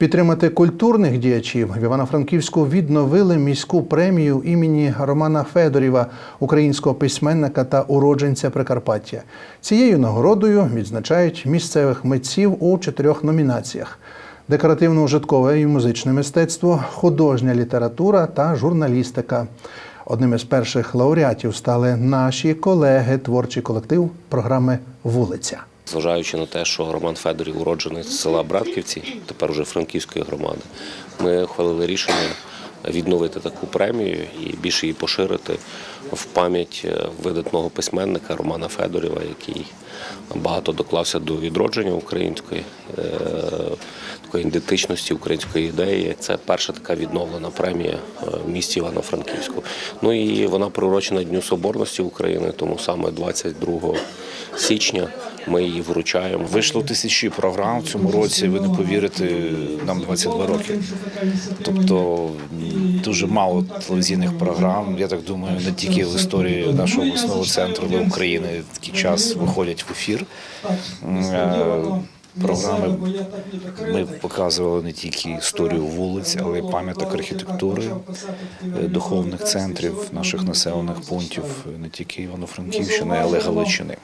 Підтримати культурних діячів в Івано-Франківську відновили міську премію імені Романа Федорєва, українського письменника та уродженця Прикарпаття. Цією нагородою відзначають місцевих митців у чотирьох номінаціях: декоративно-ужиткове і музичне мистецтво, художня література та журналістика. Одним із перших лауреатів стали наші колеги, творчий колектив програми Вулиця. Зважаючи на те, що Роман Федорів уроджений з села Братківці, тепер уже Франківської громади, ми ухвалили рішення відновити таку премію і більше її поширити в пам'ять е, видатного письменника Романа Федорєва, який багато доклався до відродження української е, такої ідентичності, української ідеї. Це перша така відновлена премія е, в місті Івано-Франківську. Ну і вона приурочена Дню Соборності України, тому саме 22 січня ми її вручаємо. Вийшло тисячі програм в цьому році. Ви не повірите, нам 22 роки. Тобто дуже мало телевізійних програм. Я так думаю, не тільки в історії нашого обласного центру, але України такий час виходять в ефір. Е, Програми ми показували не тільки історію вулиць, але й пам'яток архітектури, е, духовних центрів наших населених пунктів, не тільки Івано-Франківщини, але й Галичини.